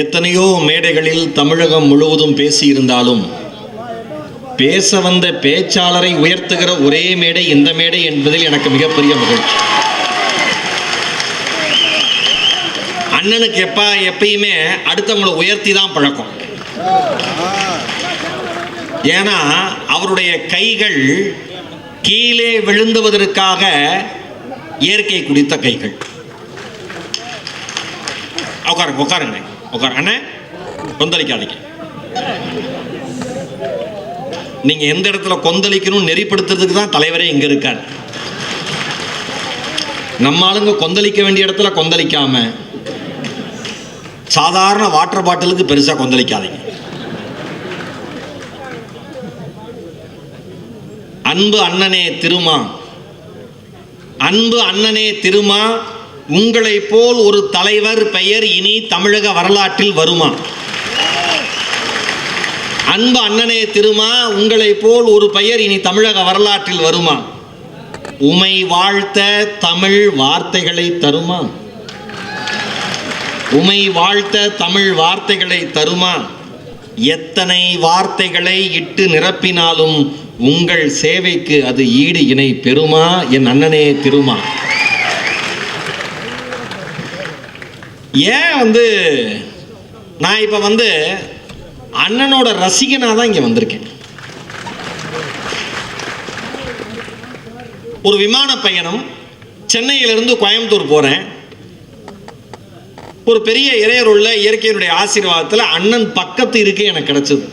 எத்தனையோ மேடைகளில் தமிழகம் முழுவதும் பேசியிருந்தாலும் பேச வந்த பேச்சாளரை உயர்த்துகிற ஒரே மேடை இந்த மேடை என்பதில் எனக்கு மிகப்பெரிய மகிழ்ச்சி. அண்ணனுக்கு எப்ப எப்பயுமே அடுத்தவங்களை உயர்த்தி தான் பழக்கம். ஏன்னா அவருடைய கைகள் கீழே விழுந்துவதற்காக இயற்கை குடித்த கைகள். உட்காருங்க உட்காருங்க. உட்காரு அண்ணே கொந்தளிக்காதீங்க. நீங்க எந்த இடத்துல கொந்தளிக்கணும் நெறிப்படுத்துறதுக்கு தான் தலைவரே இங்க இருக்கார். நம்ம ஆளுங்க கொந்தளிக்க வேண்டிய இடத்துல கொந்தளிக்காம சாதாரண வாட்டர் பாட்டிலுக்கு பெருசா கொந்தளிக்காதீங்க. அன்பு அண்ணனே திருமா அன்பு அண்ணனே திருமா உங்களை போல் ஒரு தலைவர் பெயர் இனி தமிழக வரலாற்றில் வருமா? அன்பு அண்ணனே திருமா உங்களை போல் ஒரு பெயர் இனி தமிழக வரலாற்றில் வருமா? உமை வாழ்த்த தமிழ் வார்த்தைகளை தருமா? உமை வாழ்த்த தமிழ் வார்த்தைகளை தருமா? எத்தனை வார்த்தைகளை இட்டு நிரப்பினாலும் உங்கள் சேவைக்கு அது ஈடு இணை பெறுமா என் அண்ணனே திருமா? ஏன் வந்து நான் இப்போ வந்து அண்ணனோட ரசிகனாக தான் இங்கே வந்திருக்கேன். ஒரு விமான பயணம் சென்னையிலிருந்து கோயம்புத்தூர் போகிறேன் ஒரு பெரிய இறையருள்ள இயற்கையினுடைய ஆசீர்வாதத்தில் அண்ணன் பக்கத்து இருக்கே எனக்கு கிடச்சிது.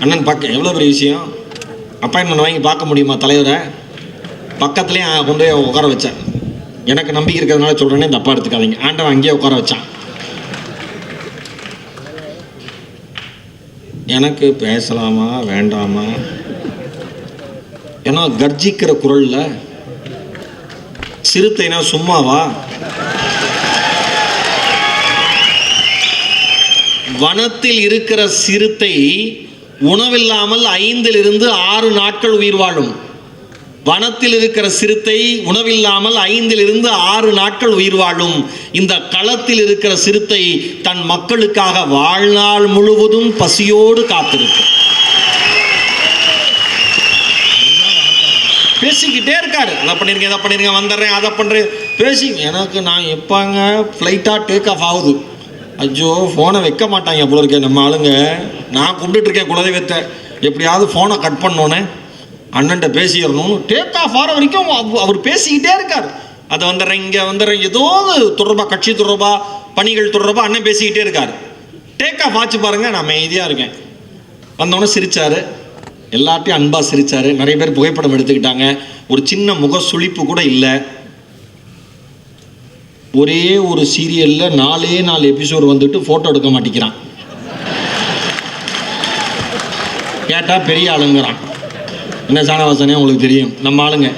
அண்ணன் பக்கம் எவ்வளோ பெரிய விஷயம்? அப்பாயின்மெண்ட் வாங்கி பார்க்க முடியுமா தலைவரை? பக்கத்துலேயே கொண்டு போய் உட்கார வச்சேன். எனக்கு நம்பிக்கை இருக்கிறதுனால சொல்கிறேனே தப்பா எடுத்துக்காதீங்க. ஆண்டவன் அங்கேயே உட்கார வச்சான். எனக்கு பேசலாமா வேண்டாமா? ஏன்னா கர்ஜிக்கிற குரல்ல சிறுத்தைனா சும்மாவா? வனத்தில் இருக்கிற சிறுத்தை உணவில்லாமல் ஐந்திலிருந்து ஆறு நாட்கள் உயிர் வாழும். வனத்தில் இருக்கிற சிறுத்தை உணவில்லாமல் ஐந்திலிருந்து ஆறு நாட்கள் உயிர் வாழும். இந்த களத்தில் இருக்கிற சிறுத்தை தன் மக்களுக்காக வாழ்நாள் முழுவதும் பசியோடு காத்திருக்கும் பேசிக்கிட்டே இருக்காரு. அதை பண்ணிருங்க இதை பண்ணிருங்க வந்துடுறேன் அதை பண்ணுறேன் பேசி எனக்கு நான் எப்பாங்க? ஃப்ளைட்டாக டேக் ஆஃப் ஆகுது. ஐயோ ஃபோனை வைக்க மாட்டாங்க போல இருக்கேன் நம்ம ஆளுங்க. நான் கும்பிட்டுட்டு இருக்கேன் குலதெய்வத்தை. எப்படியாவது ஃபோனை கட் பண்ணோன்னே. அண்ணன்ட்ட பேசிடணும். டேக் ஆஃப் ஆகிற வரைக்கும் அவர் பேசிக்கிட்டே இருக்கார். அதை வந்துடுறேன் இங்கே வந்துடுறேன். ஏதோ தொடர்பாக கட்சி தொடர்பாக பணிகள் தொடர்பாக அண்ணன் பேசிக்கிட்டே இருக்கார். டேக் ஆஃப் ஆச்சு பாருங்கள் நான் அமைதியாக இருக்கேன். வந்தவொடனே சிரித்தார் எல்லாத்தையும் அன்பாக சிரித்தார் நிறைய பேர் புகைப்படம் எடுத்துக்கிட்டாங்க. ஒரு சின்ன முக சுழிப்பு கூட இல்லை. ஒரே ஒரு சீரியலில் நாலே நாலு எபிசோடு வந்துட்டு ஃபோட்டோ எடுக்க மாட்டேங்கிறான். கேட்டால் பெரிய ஆளுங்கிறான். என்ன சாணவாசனே உங்களுக்கு தெரியும். நம்ம ஆளுங்க.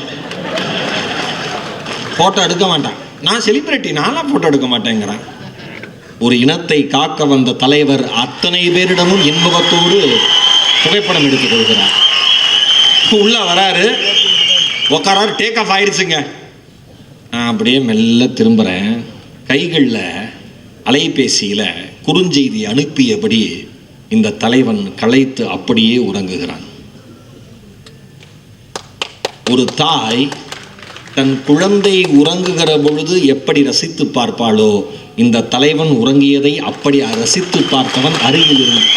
ஃபோட்டோ எடுக்க மாட்டான். நான் செலிபிரிட்டி நானாக ஃபோட்டோ எடுக்க மாட்டேங்கிறேன். ஒரு இனத்தை காக்க வந்த தலைவர் அத்தனை பேரிடமும் இன்பகத்தோடு புகைப்படம் எடுத்துக் கொள்கிறார். உள்ள வராரு. உக்காராரு டேக் ஆஃப் ஆயிடுச்சுங்க நான் அப்படியே மெல்ல திரும்புகிறேன் கைகளில் அலைபேசியில் குறுஞ்செய்தி அனுப்பியபடி இந்த தலைவன் களைத்து அப்படியே உறங்குகிறான். ஒரு தாய் தன் குழந்தை உறங்குகிற பொழுது எப்படி ரசித்து பார்ப்பாளோ இந்த தலைவன் உறங்கியதை அப்படி ரசித்து பார்த்தவன் அருகில் இருந்து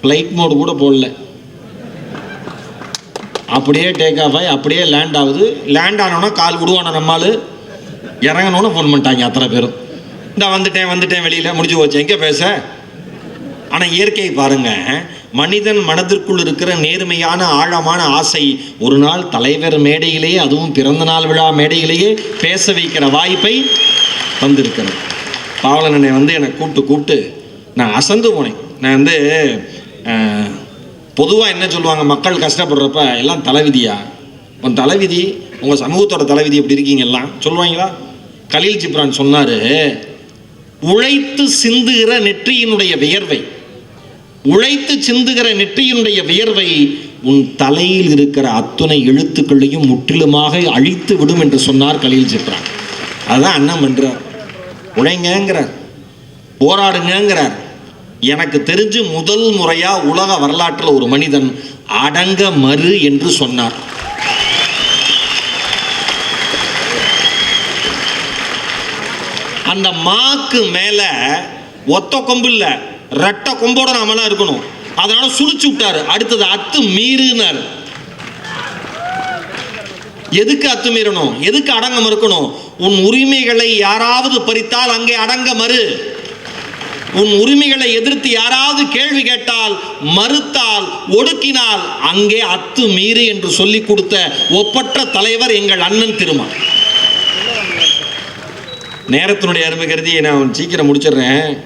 ஃப்ளைட் மோடு கூட போடல. அப்படியே டேக் ஆஃப் ஆகி அப்படியே லேண்ட் ஆகுது. லேண்ட் ஆனோன்னா கால் விடுவான நம்மால் இறங்கணும்னு ஃபோன் பண்ணிட்டாங்க அத்தனை பேரும். இந்த வந்துட்டேன் வந்துட்டேன் வெளியில் முடிஞ்சு போச்சு. எங்கே பேச? ஆனால் இயற்கையை பாருங்க மனிதன் மனதிற்குள் இருக்கிற நேர்மையான ஆழமான ஆசை ஒரு நாள் தலைவர் மேடையிலேயே அதுவும் பிறந்த நாள் விழா மேடையிலேயே பேச வைக்கிற வாய்ப்பை தந்திருக்கிறது. பாவலனனை வந்து என்னை கூப்பிட்டு கூப்பிட்டு நான் அசந்து போனேன். நான் வந்து பொதுவாக என்ன சொல்லுவாங்க மக்கள் கஷ்டப்படுறப்ப எல்லாம் தலைவிதியா? உன் தலைவிதி உங்கள் சமூகத்தோட தலைவிதி எப்படி இருக்கீங்க எல்லாம்? சொல்லுவாங்களா? கலீல் ஜிப்ரான் சொன்னார் உழைத்து சிந்துகிற நெற்றியினுடைய வியர்வை உழைத்து சிந்துகிற நெற்றியினுடைய வியர்வை உன் தலையில் இருக்கிற அத்துணை எழுத்துக்களையும் முற்றிலுமாக அழித்து விடும் என்று சொன்னார் கலீல் ஜிப்ரான். அதுதான் அண்ணன் பண்ணுறார் உழைங்கங்கிறார். போராடுங்கிறார் எனக்கு தெரிஞ்சு முதல் முறையாக உலக வரலாற்றில் ஒரு மனிதன் அடங்க மறு என்று சொன்னார். அந்த மாக்கு மேலே ஒத்த கொம்பு இல்லை ரெட்டை கொம்போட நாமெல்லாம் இருக்கணும். அதனால சுழிச்சு விட்டாரு. அடுத்தது அத்து மீறுனாரு. எதுக்கு அத்துமீறணும் எதுக்கு அடங்க மறுக்கணும் உன் உரிமைகளை யாராவது பறித்தால் அங்கே அடங்க மறு உன் உரிமைகளை எதிர்த்து யாராவது கேள்வி கேட்டால் மறுத்தால் ஒடுக்கினால் அங்கே அத்து மீறு என்று சொல்லிக் கொடுத்த ஒப்பற்ற தலைவர் எங்கள் அண்ணன் திருமா நேரத்தினுடைய அருமை கருதி நான் சீக்கிரம் முடிச்சிடுறேன்.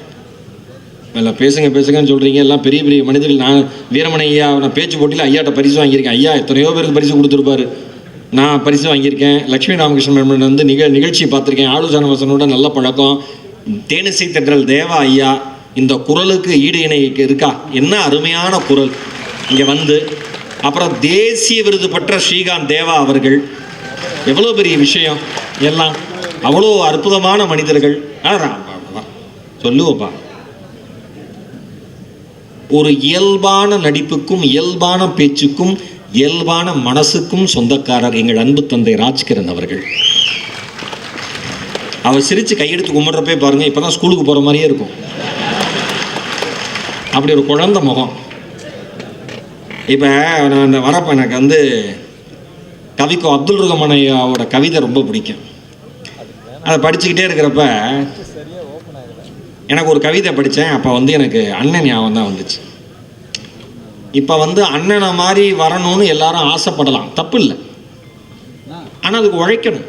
இல்லை பேசுங்க பேசுங்கன்னு சொல்கிறீங்க எல்லாம் பெரிய பெரிய மனிதர்கள். நான் வீரமணி ஐயா நான் பேச்சு போட்டியில் ஐயாட்ட பரிசு வாங்கியிருக்கேன். ஐயா எத்தனையோ பேருக்கு பரிசு கொடுத்துருப்பாரு. நான் பரிசு வாங்கியிருக்கேன். லக்ஷ்மி ராமகிருஷ்ணன் மேமன் வந்து நிக நிகழ்ச்சி பார்த்துருக்கேன். ஆளு வசனோட நல்ல பழக்கம். தேனிசை தென்றல் தேவா ஐயா இந்த குரலுக்கு ஈடு இணை இருக்கா? என்ன அருமையான குரல். இங்கே வந்து அப்புறம் தேசிய விருது பெற்ற ஸ்ரீகாந்த் தேவா அவர்கள். எவ்வளோ பெரிய விஷயம். எல்லாம் அவ்வளோ அற்புதமான மனிதர்கள். ஆ, சொல்லுவோப்பா. ஒரு இயல்பான நடிப்புக்கும் இயல்பான பேச்சுக்கும் இயல்பான மனசுக்கும் சொந்தக்காரர் எங்கள் அன்பு தந்தை ராஜ்கிரண் அவர்கள். அவர் சிரித்து கையெடுத்து கும்பிட்றப்பே பாருங்க இப்பதான் ஸ்கூலுக்கு போகிற மாதிரியே இருக்கும். அப்படி ஒரு குழந்தை முகம். இப்போ நான் அந்த வரப்போ எனக்கு வந்து கவிக்கோ அப்துல் ரஹ்மான் ஐயாவோட கவிதை ரொம்ப பிடிக்கும். அதை படிச்சுக்கிட்டே இருக்கிறப்ப எனக்கு ஒரு கவிதை படித்தேன் அப்போ வந்து எனக்கு அண்ணன் ஞாபகம் தான் வந்துச்சு. இப்போ வந்து அண்ணனை மாதிரி வரணும்னு எல்லாரும் ஆசைப்படலாம். தப்பு இல்லை. ஆனால் அதுக்கு உழைக்கணும்.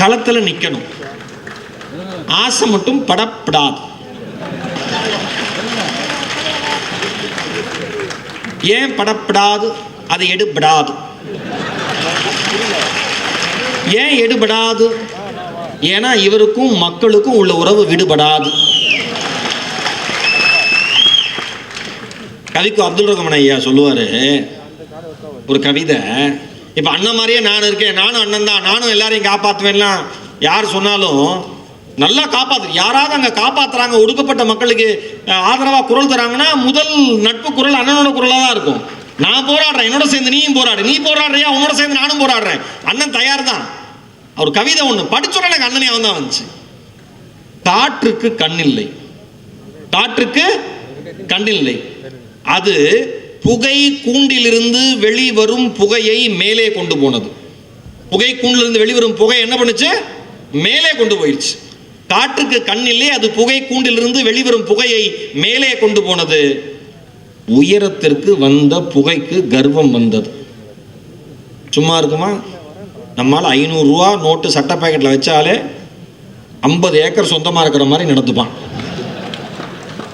களத்தில் நிற்கணும் ஆசை மட்டும் படப்படாது. ஏன் படப்படாது? அது எடுபடாது. ஏன் எடுபடாது? ஏன்னா இவருக்கும் மக்களுக்கும் உள்ள உறவு விடுபடாது. கவிக்கு அப்துல் ரஹ்மான் ஐயா சொல்லுவார் ஒரு கவிதை இப்போ அண்ணன் மாதிரியே நான் இருக்கேன் நானும் அண்ணன் தான் நானும் எல்லாரையும் காப்பாற்றுவேன்லாம் யார் சொன்னாலும் நல்லா காப்பாற்று யாராவது அங்கே காப்பாத்துறாங்க ஒடுக்கப்பட்ட மக்களுக்கு ஆதரவாக குரல் தராங்கன்னா முதல் நட்பு குரல் அண்ணனோட குரலாக தான் இருக்கும். நான் போராடுறேன் என்னோட சேர்ந்து நீயும் போராடு நீ போராடுறியா உன்னோட சேர்ந்து நானும் போராடுறேன் அண்ணன் தயார் தான். அவர் கவிதை ஒன்று படிச்சோட எனக்கு அண்ணனே அவன் தான் வந்துச்சு. காற்றுக்கு கண்ணில்லை. காற்றுக்கு கண்ணில்லை. அது புகை கூண்டிலிருந்து வெளிவரும் புகையை மேலே கொண்டு போனது. புகை கூண்டிலிருந்து வெளிவரும் புகை என்ன பண்ணுச்சு? மேலே கொண்டு போயிடுச்சு. காற்றுக்கு கண்ணில்லை அது புகை கூண்டிலிருந்து வெளிவரும் புகையை மேலே கொண்டு போனது. உயரத்திற்கு வந்த புகைக்கு கர்வம் வந்தது. சும்மா இருக்குமா? நம்மால் ஐநூறுரூவா நோட்டு சட்டை பாக்கெட்டில் வச்சாலே ஐம்பது ஏக்கர் சொந்தமாக இருக்கிற மாதிரி நடந்துப்பான்.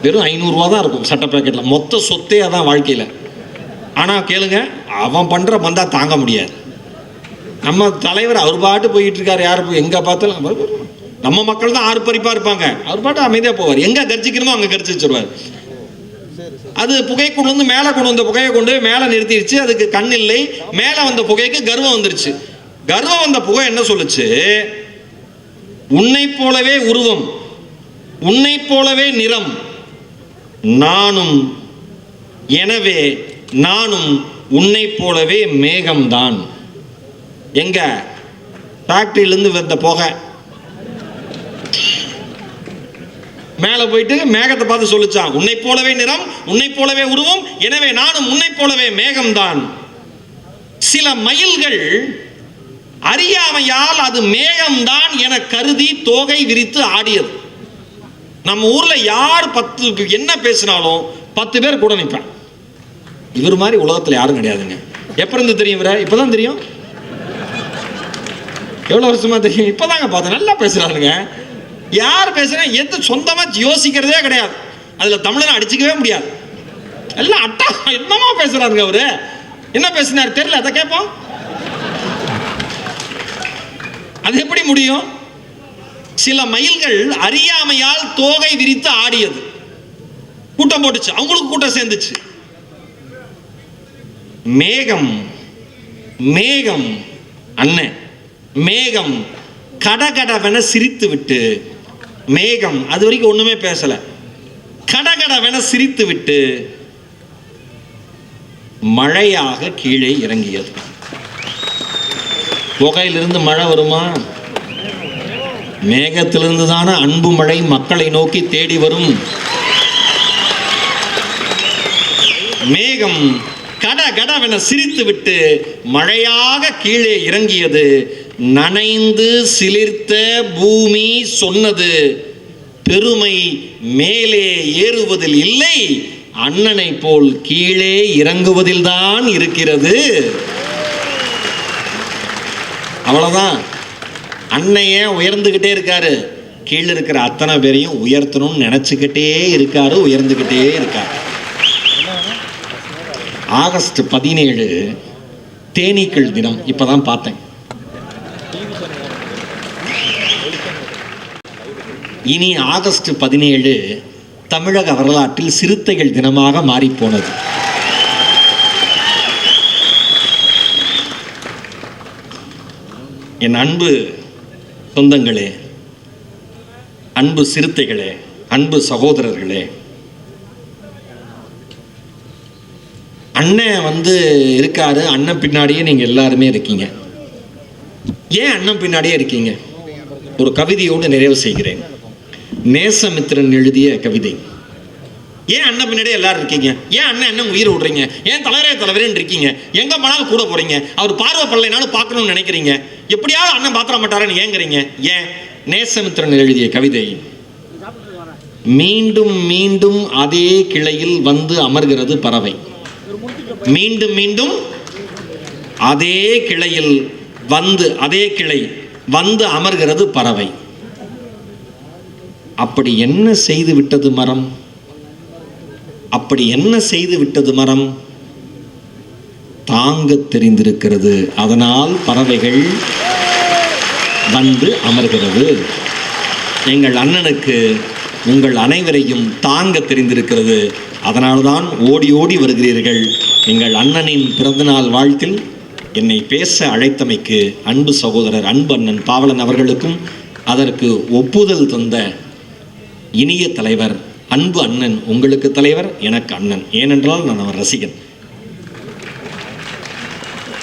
வெறும் ஐநூறுரூவா தான் இருக்கும் சட்டை பாக்கெட்டில் மொத்த சொத்தே அதான் வாழ்க்கையில். ஆனால் கேளுங்க அவன் பண்ணுற பந்தா தாங்க முடியாது. நம்ம தலைவர் அவர் பாட்டு போயிட்டு இருக்காரு யார் போய் எங்கே பார்த்தாலும் நம்ம மக்கள் தான் ஆர்ப்பரிப்பாக இருப்பாங்க. அவர் பாட்டு அமைதியாக போவார். எங்கே கர்ஜிக்கணுமோ அங்கே கர்ஜி வச்சிருவார். அது புகை கொண்டு வந்து மேலே கொண்டு வந்த புகையை கொண்டு மேலே நிறுத்திடுச்சு அதுக்கு கண் இல்லை. மேலே வந்த புகைக்கு கர்வம் வந்துருச்சு. கர்வம் வந்த புகை என்ன சொல்லுச்சு? உன்னை போலவே உருவம் உன்னை போலவே நிறம் நானும் எனவே நானும் உன்னை போலவே மேகம்தான். எங்க? ஃபேக்டரியிலேருந்து வந்த புகை. மேலே போயிட்டு மேகத்தை பார்த்து சொல்லிச்சான் உன்னை போலவே நிறம் உன்னை போலவே உருவம் எனவே நானும் உன்னை போலவே மேகம்தான். சில மயில்கள் அறியாமையால் அது மேகம்தான் என கருதி தோகை விரித்து ஆடியது. நம்ம ஊர்ல யார் பத்து என்ன பேசினாலும் பத்து பேர் கூட நிற்பேன் இவர் மாதிரி உலகத்தில் யாரும் கிடையாதுங்க. எப்ப இருந்து தெரியும் இவரை? இப்பதான் தெரியும். எவ்வளோ வருஷமா தெரியும்? இப்பதாங்க பார்த்தேன். நல்லா பேசுறாருங்க. யார் பேசுறா எது சொந்தமா யோசிக்கிறதே கிடையாது. அதுல தமிழனை அடிச்சுக்கவே முடியாது. எல்லாம் அட்டா என்னமா பேசுறாருங்க அவரு. என்ன பேசினார்? தெரியல. அதை கேட்போம். அது எப்படி முடியும்? சில மயில்கள் அறியாமையால் தோகை விரித்து ஆடியது. கூட்டம் போட்டுச்சு. அவங்களுக்கு கூட்டம் சேர்ந்துச்சு. மேகம் மேகம் அண்ணன் மேகம் கடகடவென சிரித்து விட்டு மேகம் அது வரைக்கும் ஒண்ணுமே பேசல. கடகடவென சிரித்து விட்டு மழையாக கீழே இறங்கியது. புகையிலிருந்து மழை வருமா? மேகத்திலிருந்து தானே அன்பு மழை மக்களை நோக்கி தேடி வரும். மேகம் கட கடவென சிரித்து விட்டு மழையாக கீழே இறங்கியது. நனைந்து சிலிர்த்த பூமி சொன்னது பெருமை மேலே ஏறுவதில் இல்லை அண்ணனை போல் கீழே இறங்குவதில்தான் இருக்கிறது. அவ்வளோதான் அன்னையே உயர்ந்துக்கிட்டே உயர்ந்துகிட்டே இருக்காரு. கீழே இருக்கிற அத்தனை பேரையும் உயர்த்தணும்னு நினச்சிக்கிட்டே இருக்காரு உயர்ந்துக்கிட்டே இருக்காரு. ஆகஸ்ட் பதினேழு தேனீக்கள் தினம். இப்பதான் பார்த்தேன். இனி ஆகஸ்ட் பதினேழு தமிழக வரலாற்றில் சிறுத்தைகள் தினமாக மாறிப்போனது. என் அன்பு சொந்தங்களே அன்பு சிறுத்தைகளே அன்பு சகோதரர்களே அண்ணன் வந்து இருக்காரு. அண்ணன் பின்னாடியே நீங்கள் எல்லாருமே இருக்கீங்க. ஏன் அண்ணன் பின்னாடியே இருக்கீங்க? ஒரு கவிதையோடு நிறைவு செய்கிறேன். நேசமித்திரன் எழுதிய கவிதை. ஏன் அண்ணன் பின்னாடியே எல்லாரும் இருக்கீங்க? ஏன் அண்ணன் அண்ணன் உயிர் விடுறீங்க? ஏன் தலைவரே தலைவரேன்னு இருக்கீங்க? எங்க போனாலும் கூட போறீங்க. அவர் பார்வை பல்லைனாலும் பார்க்கணும்னு நினைக்கிறீங்க. எப்படியாவது அண்ணன் பாத்திர மாட்டாரன்னு ஏங்குறீங்க? ஏன்? நேசமித்திரன் எழுதிய கவிதை. மீண்டும் மீண்டும் அதே கிளையில் வந்து அமர்கிறது பறவை. மீண்டும் மீண்டும் அதே கிளையில் வந்து அதே கிளை வந்து அமர்கிறது பறவை. அப்படி என்ன செய்து விட்டது மரம்? அப்படி என்ன செய்து விட்டது மரம்? தாங்க தெரிந்திருக்கிறது. அதனால் பறவைகள் வந்து அமர்கிறது. எங்கள் அண்ணனுக்கு உங்கள் அனைவரையும் தாங்க தெரிந்திருக்கிறது. அதனால்தான் ஓடி ஓடி வருகிறீர்கள். எங்கள் அண்ணனின் பிறந்தநாள் வாழ்த்தில் என்னை பேச அழைத்தமைக்கு அன்பு சகோதரர் அன்பு அண்ணன் பாவலன் அவர்களுக்கும் அதற்கு ஒப்புதல் தந்த இனிய தலைவர் அன்பு அண்ணன் உங்களுக்கு தலைவர் எனக்கு அண்ணன். ஏனென்றால் நான் அவர் ரசிகன்.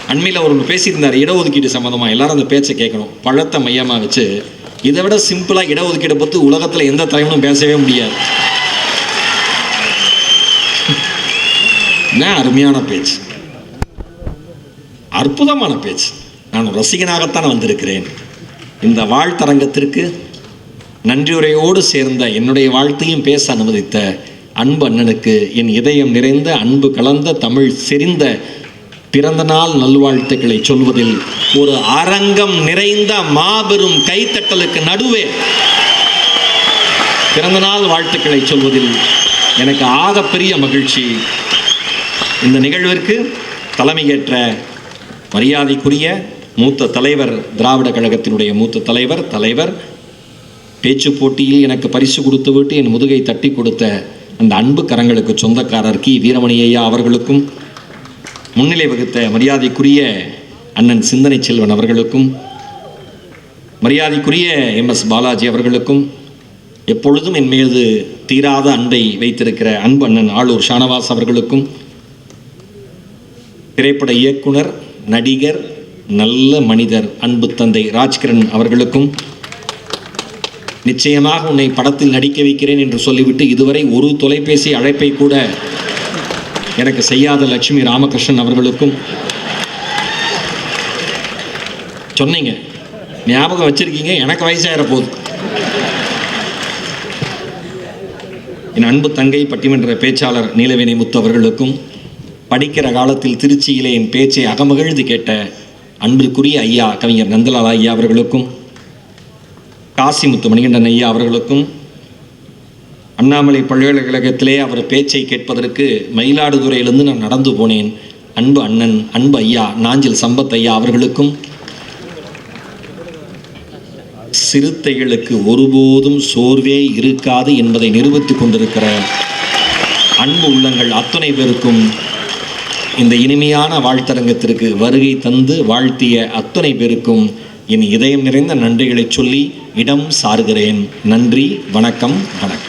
அண்மையில் அவர் பேசியிருந்தார் இடஒதுக்கீடு சம்மந்தமாக எல்லாரும் அந்த பேச்சை கேட்கணும். பழத்தை மையமாக வச்சு இதை விட சிம்பிளாக இடஒதுக்கீடை பற்றி உலகத்தில் எந்த தலைவனும் பேசவே முடியாது. என்ன அருமையான பேச்சு. அற்புதமான பேச்சு. நான் ரசிகனாகத்தான் வந்திருக்கிறேன். இந்த வாழ்த்தரங்கத்திற்கு நன்றியுரையோடு சேர்ந்த என்னுடைய வாழ்த்தையும் பேச அனுமதித்த அன்பு அண்ணனுக்கு என் இதயம் நிறைந்த அன்பு கலந்த தமிழ் செறிந்த பிறந்த நாள் நல்வாழ்த்துக்களை சொல்வதில் ஒரு அரங்கம் நிறைந்த மாபெரும் கைத்தட்டலுக்கு நடுவே பிறந்த நாள் வாழ்த்துக்களை சொல்வதில் எனக்கு ஆகப்பெரிய மகிழ்ச்சி. இந்த நிகழ்விற்கு தலைமையேற்ற மரியாதைக்குரிய மூத்த தலைவர் திராவிட கழகத்தினுடைய மூத்த தலைவர் தலைவர் பேச்சு போட்டியில் எனக்கு பரிசு கொடுத்து விட்டு என் முதுகை தட்டி கொடுத்த அந்த அன்பு கரங்களுக்கு சொந்தக்காரர் கி. வீரமணி ஐயா அவர்களுக்கும் முன்னிலை வகுத்த மரியாதைக்குரிய அண்ணன் சிந்தனை செல்வன் அவர்களுக்கும் மரியாதைக்குரிய எம். எஸ். பாலாஜி அவர்களுக்கும் எப்பொழுதும் என் மீது தீராத அன்பை வைத்திருக்கிற அன்பு அண்ணன் ஆளூர் ஷானவாஸ் அவர்களுக்கும் திரைப்பட இயக்குனர் நடிகர் நல்ல மனிதர் அன்பு தந்தை ராஜ்கிரண் அவர்களுக்கும் நிச்சயமாக உன்னை படத்தில் நடிக்க வைக்கிறேன் என்று சொல்லிவிட்டு இதுவரை ஒரு தொலைபேசி அழைப்பை கூட எனக்கு செய்யாத லட்சுமி ராமகிருஷ்ணன் அவர்களுக்கும் சொன்னீங்க. ஞாபகம் வச்சிருக்கீங்க. எனக்கு வயசாயிர போது. என் அன்பு தங்கை பட்டிமன்ற பேச்சாளர் நீலவேணி முத்து அவர்களுக்கும் படிக்கிற காலத்தில் திருச்சியிலே என் பேச்சை அகமகிழ்ந்து கேட்ட அன்பிற்குரிய ஐயா கவிஞர் நந்தலால் ஐயா அவர்களுக்கும் காசிமுத்து மணிகண்டன் ஐயா அவர்களுக்கும் அண்ணாமலை பல்கலைக்கழகத்திலே அவர் பேச்சை கேட்பதற்கு மயிலாடுதுறையிலிருந்து நான் நடந்து போனேன். அன்பு அண்ணன் அன்பு ஐயா நாஞ்சில் சம்பத் ஐயா அவர்களுக்கும் சிறுத்தைகளுக்கு ஒருபோதும் சோர்வே இருக்காது என்பதை நிரூபித்துக் கொண்டிருக்கிற அன்பு உள்ளங்கள் அத்தனை பேருக்கும் இந்த இனிமையான வாழ்த்தரங்கத்திற்கு வருகை தந்து வாழ்த்திய அத்தனை பேருக்கும் என் இதயம் நிறைந்த நன்றிகளை சொல்லி இடம் சாருகிறேன் நன்றி வணக்கம் வணக்கம்.